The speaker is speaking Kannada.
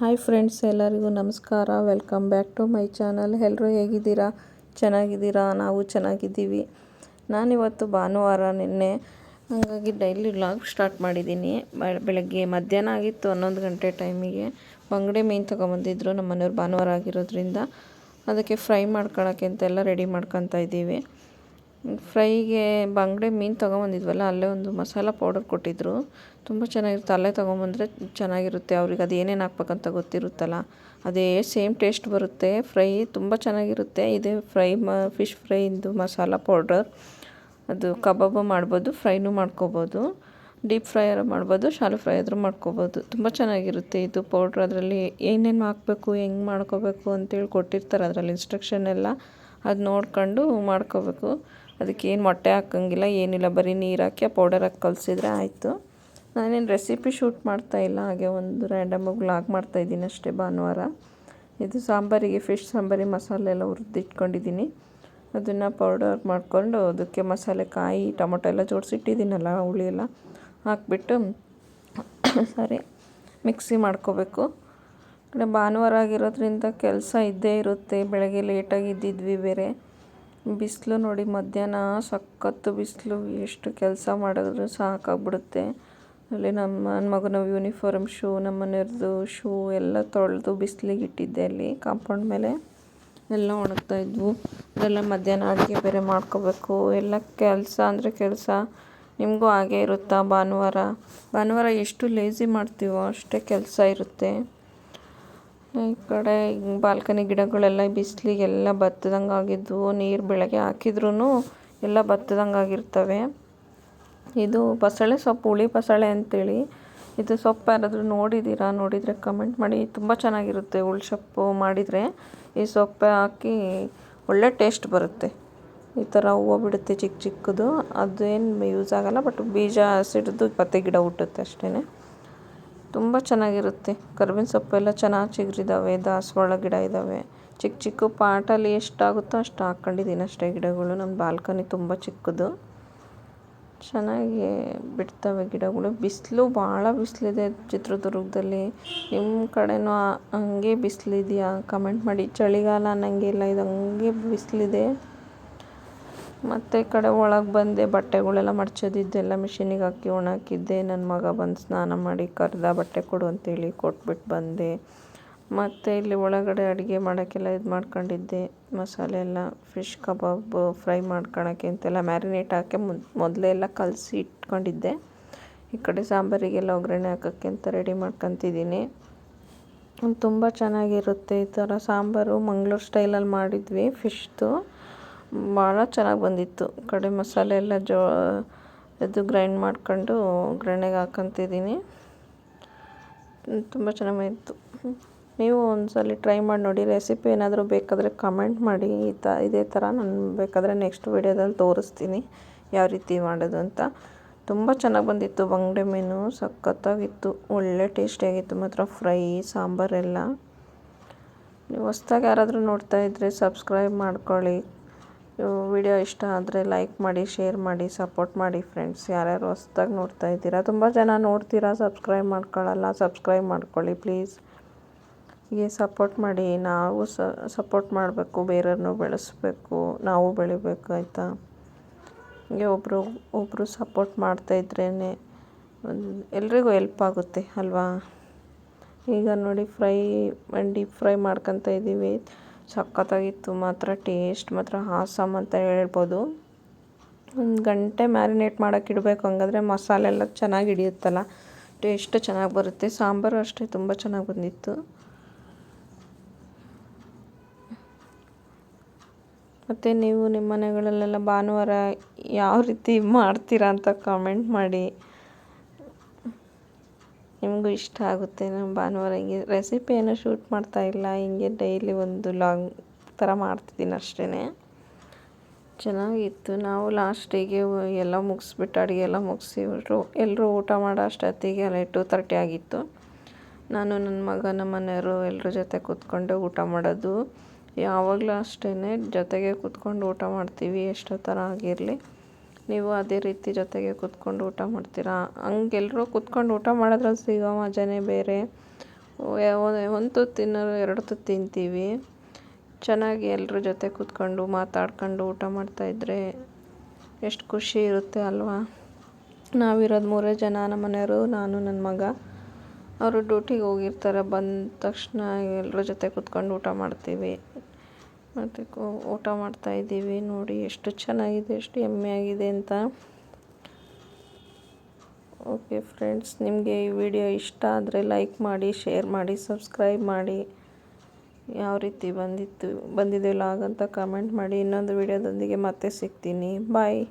ಹಾಯ್ ಫ್ರೆಂಡ್ಸ್, ಎಲ್ಲರಿಗೂ ನಮಸ್ಕಾರ. Welcome back to my channel. ಎಲ್ಲರೂ ಹೇಗಿದ್ದೀರಾ? ಚೆನ್ನಾಗಿದ್ದೀರಾ? ನಾವು ಚೆನ್ನಾಗಿದ್ದೀವಿ. ನಾನಿವತ್ತು ಭಾನುವಾರ ನಿನ್ನೆ, ಹಾಗಾಗಿ ಡೈಲಿ ವ್ಲಾಗ್ ಸ್ಟಾರ್ಟ್ ಮಾಡಿದ್ದೀನಿ. ಬೆಳಗ್ಗೆ ಮಧ್ಯಾಹ್ನ ಆಗಿತ್ತು, ಹನ್ನೊಂದು ಗಂಟೆ ಟೈಮಿಗೆ. ಬಂಗಡೆ ಮೀನು ತೊಗೊಂಬಂದಿದ್ರು ನಮ್ಮ ಮನೆಯವ್ರು ಭಾನುವಾರ ಆಗಿರೋದ್ರಿಂದ. ಅದಕ್ಕೆ ಫ್ರೈ ಮಾಡ್ಕೊಳಕ್ಕೆ ಅಂತೆಲ್ಲ ರೆಡಿ ಮಾಡ್ಕೊತಾ ಇದ್ದೀವಿ. ಫ್ರೈಗೆ ಬಂಗಡೆ ಮೀನು ತೊಗೊಂಬಂದಿದ್ವಲ್ಲ, ಅಲ್ಲೇ ಒಂದು ಮಸಾಲ ಪೌಡರ್ ಕೊಟ್ಟಿದ್ದರು ತುಂಬ ಚೆನ್ನಾಗಿರುತ್ತೆ, ಅಲ್ಲೇ ತೊಗೊಂಬಂದರೆ ಚೆನ್ನಾಗಿರುತ್ತೆ. ಅವ್ರಿಗೆ ಅದು ಏನೇನು ಹಾಕ್ಬೇಕಂತ ಗೊತ್ತಿರುತ್ತಲ್ಲ, ಅದೇ ಸೇಮ್ ಟೇಸ್ಟ್ ಬರುತ್ತೆ. ಫ್ರೈ ತುಂಬ ಚೆನ್ನಾಗಿರುತ್ತೆ, ಇದೇ ಫ್ರೈ ಮ, ಫಿಶ್ ಫ್ರೈದು ಮಸಾಲ ಪೌಡರ್. ಅದು ಕಬಾಬು ಮಾಡ್ಬೋದು, ಫ್ರೈನೂ ಮಾಡ್ಕೋಬೋದು. ಡೀಪ್ ಫ್ರೈ ಮಾಡ್ಬೋದು, ಶಾಲು ಫ್ರೈ ಆದರೂ ಮಾಡ್ಕೋಬೋದು. ತುಂಬ ಚೆನ್ನಾಗಿರುತ್ತೆ ಇದು ಪೌಡ್ರ್. ಅದರಲ್ಲಿ ಏನೇನು ಹಾಕಬೇಕು, ಹೆಂಗೆ ಮಾಡ್ಕೋಬೇಕು ಅಂತೇಳಿ ಕೊಟ್ಟಿರ್ತಾರೆ ಅದರಲ್ಲಿ ಇನ್ಸ್ಟ್ರಕ್ಷನ್ ಎಲ್ಲ. ಅದು ನೋಡ್ಕೊಂಡು ಮಾಡ್ಕೋಬೇಕು. ಅದಕ್ಕೇನು ಮೊಟ್ಟೆ ಹಾಕಂಗಿಲ್ಲ, ಏನಿಲ್ಲ, ಬರೀ ನೀರು ಹಾಕಿ, ಆ ಪೌಡರ್ ಹಾಕಿ ಕಲಸಿದ್ರೆ ಆಯಿತು. ನಾನೇನು ರೆಸಿಪಿ ಶೂಟ್ ಮಾಡ್ತಾಯಿಲ್ಲ ಹಾಗೆ ಒಂದು ರ್ಯಾಂಡಮಾಗಿ ವ್ಲಾಗ್ ಮಾಡ್ತಾಯಿದ್ದೀನಿ ಅಷ್ಟೇ ಭಾನುವಾರ. ಇದು ಸಾಂಬಾರಿಗೆ ಫಿಶ್ ಸಾಂಬಾರಿ ಮಸಾಲೆ ಎಲ್ಲ ಹುರಿದಿಟ್ಕೊಂಡಿದ್ದೀನಿ ಅದನ್ನು ಪೌಡರ್ ಮಾಡಿಕೊಂಡು ಅದಕ್ಕೆ ಮಸಾಲೆ, ಕಾಯಿ, ಟೊಮೊಟೊ ಎಲ್ಲ ಜೋಡಿಸಿಟ್ಟಿದ್ದೀನಲ್ಲ ಹುಳಿ ಎಲ್ಲ ಹಾಕ್ಬಿಟ್ಟು ಸಾರಿ ಮಿಕ್ಸಿ ಮಾಡ್ಕೋಬೇಕು. ಭಾನುವಾರ ಆಗಿರೋದ್ರಿಂದ ಕೆಲಸ ಇದ್ದೇ ಇರುತ್ತೆ, ಬೆಳಗ್ಗೆ ಲೇಟಾಗಿ ಇದ್ದಿದ್ವಿ ಬೇರೆ. ಬಿಸಿಲು ನೋಡಿ ಮಧ್ಯಾಹ್ನ ಸಖತ್ತು ಬಿಸಿಲು. ಎಷ್ಟು ಕೆಲಸ ಮಾಡಿದ್ರು ಸಾಕಾಗ್ಬಿಡುತ್ತೆ. ಅಲ್ಲಿ ನಮ್ಮ ನನ್ನ ಮಗನ ಯೂನಿಫಾರ್ಮ್ ಶೂ ನಮ್ಮ ಮನೆಯವ್ರದ್ದು ಶೂ ಎಲ್ಲ ತೊಳೆದು ಬಿಸಿಲಿಗೆ ಇಟ್ಟಿದ್ದೆ ಅಲ್ಲಿ. ಕಾಂಪೌಂಡ್ ಮೇಲೆ ಎಲ್ಲ ಒಣಗ್ತಾ ಇದ್ವು. ಅದೆಲ್ಲ ಮಧ್ಯಾಹ್ನ ಅಡುಗೆ ಬೇರೆ ಮಾಡ್ಕೋಬೇಕು. ಎಲ್ಲ ಕೆಲಸ ಅಂದರೆ ಕೆಲಸ. ನಿಮಗೂ ಹಾಗೆ ಇರುತ್ತಾ ಭಾನುವಾರ? ಭಾನುವಾರ ಎಷ್ಟು ಲೇಝಿ ಮಾಡ್ತೀವೋ ಅಷ್ಟೇ ಕೆಲಸ ಇರುತ್ತೆ. ಈ ಕಡೆ ಬಾಲ್ಕನಿ ಗಿಡಗಳೆಲ್ಲ ಬಿಸಿಲಿಗೆಲ್ಲ ಬತ್ತದಂಗೆ ಆಗಿದ್ವು. ನೀರು ಬೆಳಗ್ಗೆ ಹಾಕಿದ್ರೂ ಎಲ್ಲ ಬತ್ತದಂಗೆ ಆಗಿರ್ತವೆ. ಇದು ಬಸಳೆ ಸೊಪ್ಪು, ಹುಳಿ ಬಸಳೆ ಅಂತೇಳಿ. ಇದು ಸೊಪ್ಪು ಯಾರಾದರೂ ನೋಡಿದ್ದೀರಾ? ನೋಡಿದರೆ ಕಮೆಂಟ್ ಮಾಡಿ. ತುಂಬ ಚೆನ್ನಾಗಿರುತ್ತೆ ಹುಳಿ ಸೊಪ್ಪು ಮಾಡಿದರೆ. ಈ ಸೊಪ್ಪು ಹಾಕಿ ಒಳ್ಳೆ ಟೇಸ್ಟ್ ಬರುತ್ತೆ. ಈ ಥರ ಹೂವು ಬಿಡುತ್ತೆ ಚಿಕ್ಕ ಚಿಕ್ಕದು. ಅದೇನು ಯೂಸ್ ಆಗೋಲ್ಲ, ಬಟ್ ಬೀಜ ಸಿಡಿದು ಪತ್ತೆ ಗಿಡ ಹುಟ್ಟುತ್ತೆ ಅಷ್ಟೇ ತುಂಬ ಚೆನ್ನಾಗಿರುತ್ತೆ. ಕರ್ಬೇವಿನ ಸೊಪ್ಪೆಲ್ಲ ಚೆನ್ನಾಗಿ ಚಿಗುರಿದಾವೆ, ದಾಸವಾಳ ಗಿಡ ಇದ್ದಾವೆ ಚಿಕ್ಕ ಚಿಕ್ಕ ಪಾಟಲ್ಲಿ ಎಷ್ಟಾಗುತ್ತೋ ಅಷ್ಟು ಹಾಕ್ಕೊಂಡಿದ್ದೀನಿ ಅಷ್ಟೇ ಗಿಡಗಳು. ನಮ್ಮ ಬಾಲ್ಕನಿ ತುಂಬ ಚಿಕ್ಕದು. ಚೆನ್ನಾಗಿ ಬಿಡ್ತವೆ ಗಿಡಗಳು. ಬಿಸಿಲು ಭಾಳ ಬಿಸಿಲಿದೆ ಚಿತ್ರದುರ್ಗದಲ್ಲಿ. ನಿಮ್ಮ ಕಡೆನೂ ಹಂಗೆ ಬಿಸಿಲಿದೆಯಾ? ಕಮೆಂಟ್ ಮಾಡಿ. ಚಳಿಗಾಲ ಅನ್ನಂಗಿಲ್ಲ ಇದು ಹಂಗೆ ಬಿಸಿಲಿದೆ. ಮತ್ತು ಈ ಕಡೆ ಒಳಗೆ ಬಂದೆ, ಬಟ್ಟೆಗಳೆಲ್ಲ ಮಡ್ಚೋದಿದ್ದೆಲ್ಲ ಮಿಷಿನಿಗೆ ಹಾಕಿ, ಒಣಹಾಕಿದ್ದೆ. ನನ್ನ ಮಗ ಬಂದು ಸ್ನಾನ ಮಾಡಿ ಕರೆದ ಬಟ್ಟೆ ಕೊಡು ಅಂತೇಳಿ ಕೊಟ್ಬಿಟ್ಟು ಬಂದೆ. ಮತ್ತು ಇಲ್ಲಿ ಒಳಗಡೆ ಅಡುಗೆ ಮಾಡೋಕ್ಕೆಲ್ಲ ಇದು ಮಾಡ್ಕೊಂಡಿದ್ದೆ. ಮಸಾಲೆ ಎಲ್ಲ ಫಿಶ್ ಕಬಾಬ್ ಫ್ರೈ ಮಾಡ್ಕೊಳಕ್ಕೆ ಅಂತೆಲ್ಲ ಮ್ಯಾರಿನೇಟ್ ಹಾಕಿ ಮೊದಲೇ ಎಲ್ಲ ಕಲಸಿ ಇಟ್ಕೊಂಡಿದ್ದೆ. ಈ ಕಡೆ ಸಾಂಬಾರಿಗೆಲ್ಲ ಒಗ್ಗರಣೆ ಹಾಕೋಕ್ಕೆ ಅಂತ ರೆಡಿ ಮಾಡ್ಕೊತಿದ್ದೀನಿ. ತುಂಬ ಚೆನ್ನಾಗಿರುತ್ತೆ ಈ ಥರ ಸಾಂಬಾರು. ಮಂಗ್ಳೂರು ಸ್ಟೈಲಲ್ಲಿ ಮಾಡಿದ್ವಿ ಫಿಶ್ದು ಭಾಳ ಚೆನ್ನಾಗಿ ಬಂದಿತ್ತು. ಕಡೆ ಮಸಾಲೆ ಎಲ್ಲ ಜೋ, ಇದು ಗ್ರೈಂಡ್ ಮಾಡ್ಕೊಂಡು ಒಗ್ಗರಣೆಗೆ ಹಾಕೊಂತಿದ್ದೀನಿ. ತುಂಬ ಚೆನ್ನಾಗಿತ್ತು ನೀವು ಒಂದ್ಸಲ ಟ್ರೈ ಮಾಡಿ ನೋಡಿ ರೆಸಿಪಿ ಏನಾದರೂ ಬೇಕಾದರೆ ಕಮೆಂಟ್ ಮಾಡಿ. ಈ ತ, ಇದೇ ಥರ ನಾನು ಬೇಕಾದರೆ ನೆಕ್ಸ್ಟ್ ವೀಡಿಯೋದಲ್ಲಿ ತೋರಿಸ್ತೀನಿ ಯಾವ ರೀತಿ ಮಾಡೋದು ಅಂತ. ತುಂಬ ಚೆನ್ನಾಗಿ ಬಂದಿತ್ತು. ಬಂಗಡೆ ಮೀನು ಸಖತ್ತಾಗಿತ್ತು. ಒಳ್ಳೆ ಟೇಸ್ಟಿಯಾಗಿತ್ತು ಮಾತ್ರ ಫ್ರೈ ಸಾಂಬಾರೆಲ್ಲ. ನೀವು ಹೊಸ್ದಾಗಿ ಯಾರಾದರೂ ನೋಡ್ತಾ ಇದ್ದರೆ ಸಬ್ಸ್ಕ್ರೈಬ್ ಮಾಡ್ಕೊಳ್ಳಿ. ವಿಡಿಯೋ ಇಷ್ಟ ಆದರೆ ಲೈಕ್ ಮಾಡಿ ಶೇರ್ ಮಾಡಿ ಸಪೋರ್ಟ್ ಮಾಡಿ ಫ್ರೆಂಡ್ಸ್ ಯಾರ್ಯಾರು ಹೊಸ್ದಾಗಿ ನೋಡ್ತಾ ಇದ್ದೀರಾ, ತುಂಬ ಜನ ನೋಡ್ತೀರಾ ಸಬ್ಸ್ಕ್ರೈಬ್ ಮಾಡ್ಕೊಳ್ಳಲ್ಲ ಸಬ್ಸ್ಕ್ರೈಬ್ ಮಾಡ್ಕೊಳ್ಳಿ ಪ್ಲೀಸ್ ಹೀಗೆ ಸಪೋರ್ಟ್ ಮಾಡಿ, ನಾವು ಸಪೋರ್ಟ್ ಮಾಡಬೇಕು, ಬೇರೆಯವ್ರನ್ನೂ ಬೆಳೆಸ್ಬೇಕು, ನಾವು ಬೆಳಿಬೇಕು ಆಯಿತಾ? ಹೀಗೆ ಒಬ್ಬರು ಒಬ್ಬರು ಸಪೋರ್ಟ್ ಮಾಡ್ತಾ ಮಾಡ್ತಾಯಿದ್ರೇ ಎಲ್ರಿಗೂ ಎಲ್ಪ್ ಆಗುತ್ತೆ ಅಲ್ವಾ? ಈಗ ನೋಡಿ ಫ್ರೈ ಡೀಪ್ ಫ್ರೈ ಮಾಡ್ಕೊತ ಇದ್ದೀವಿ ಸಖತ್ತಾಗಿತ್ತು. ಮಾತ್ರ ಟೇಸ್ಟ್, ಮಾತ್ರ ಹಾಸಮ್ ಅಂತ ಹೇಳ್ಬೋದು. ಒಂದು ಗಂಟೆ ಮ್ಯಾರಿನೇಟ್ ಮಾಡೋಕೆ ಇಡಬೇಕು ಹಂಗಾದ್ರೆ ಮಸಾಲೆ ಎಲ್ಲ ಚೆನ್ನಾಗಿ ಹಿಡಿಯುತ್ತಲ್ಲ. ಟೇಸ್ಟ್ ಚೆನ್ನಾಗಿ ಬರುತ್ತೆ. ಸಾಂಬಾರು ಅಷ್ಟೇ ತುಂಬ ಚೆನ್ನಾಗಿ ಬಂದಿತ್ತು. ಮತ್ತು ನೀವು ನಿಮ್ಮ ಮನೆಗಳಲ್ಲೆಲ್ಲ ಭಾನುವಾರ ಯಾವ ರೀತಿ ಮಾಡ್ತೀರಾ ಅಂತ ಕಾಮೆಂಟ್ ಮಾಡಿ. ನಿಮಗೂ ಇಷ್ಟ ಆಗುತ್ತೆ. ನಾನು ಭಾನುವಾರ ಹಿಂಗೆ ರೆಸಿಪಿ ಏನೂ ಶೂಟ್ ಮಾಡ್ತಾ ಇಲ್ಲ. ಹಿಂಗೆ ಡೈಲಿ ಒಂದು ಲಾಂಗ್ ಥರ ಮಾಡ್ತಿದ್ದೀನಿ ಅಷ್ಟೇ ಚೆನ್ನಾಗಿತ್ತು. ನಾವು ಲಾಸ್ಟಿಗೆ ಎಲ್ಲ ಮುಗಿಸ್ಬಿಟ್ಟು, ಅಡುಗೆ ಎಲ್ಲ ಮುಗಿಸಿ ಎಲ್ಲರೂ ಊಟ ಮಾಡೋ ಅಷ್ಟೊತ್ತಿಗೆ ಅಲ್ಲೇ ಟೂ ತರ್ಟಿ ಆಗಿತ್ತು. ನಾನು ನನ್ನ ಮಗ, ನಮ್ಮ ಮನೆಯವರು ಎಲ್ಲರ ಜೊತೆ ಕೂತ್ಕೊಂಡು ಊಟ ಮಾಡೋದು. ಯಾವಾಗಲೂ ಅಷ್ಟೇ ಜೊತೆಗೆ ಕೂತ್ಕೊಂಡು ಊಟ ಮಾಡ್ತೀವಿ. ಎಷ್ಟೋ ಥರ ಆಗಿರಲಿ. ನೀವು ಅದೇ ರೀತಿ ಜೊತೆಗೆ ಕೂತ್ಕೊಂಡು ಊಟ ಮಾಡ್ತೀರಾ? ಹಂಗೆ ಎಲ್ಲರೂ ಕೂತ್ಕೊಂಡು ಊಟ ಮಾಡೋದ್ರಲ್ಲಿ ಸಿಗೋ ಮಜಾನೇ ಬೇರೆ ಒಂದು ತುತ್ತು ತಿನ್ನೋರು, ಎರಡು ತುತ್ತು ತಿಂತೀವಿ. ಚೆನ್ನಾಗಿ ಎಲ್ಲರ ಜೊತೆ ಕೂತ್ಕೊಂಡು ಮಾತಾಡ್ಕೊಂಡು ಊಟ ಮಾಡ್ತಾಯಿದ್ರೆ ಎಷ್ಟು ಖುಷಿ ಇರುತ್ತೆ ಅಲ್ವಾ? ನಾವಿರೋದು ಮೂರೇ ಜನ ನಮ್ಮ ಮನೆಯವರು, ನಾನು ನನ್ನ ಮಗ. ಅವರು ಡ್ಯೂಟಿಗೆ ಹೋಗಿರ್ತಾರೆ, ಬಂದ ತಕ್ಷಣ ಎಲ್ಲರ ಜೊತೆ ಕೂತ್ಕೊಂಡು ಊಟ ಮಾಡ್ತೀವಿ. ಮತ್ತು ಊಟ ಮಾಡ್ತಾಯಿದ್ದೀವಿ ನೋಡಿ ಎಷ್ಟು ಚೆನ್ನಾಗಿದೆ, ಎಷ್ಟು ಯಮ್ಮಿಯಾಗಿದೆ ಅಂತ. ಓಕೆ ಫ್ರೆಂಡ್ಸ್, ನಿಮಗೆ ಈ ವಿಡಿಯೋ ಇಷ್ಟ ಆದರೆ ಲೈಕ್ ಮಾಡಿ, ಶೇರ್ ಮಾಡಿ, ಸಬ್ಸ್ಕ್ರೈಬ್ ಮಾಡಿ. ಯಾವ ರೀತಿ ಬಂದಿತ್ತು ಬಂದಿದೆ ಲಾಗ್ ಅಂತ ಕಮೆಂಟ್ ಮಾಡಿ. ಇನ್ನೊಂದು ವಿಡಿಯೋದೊಂದಿಗೆ ಮತ್ತೆ ಸಿಗ್ತೀನಿ. ಬಾಯ್.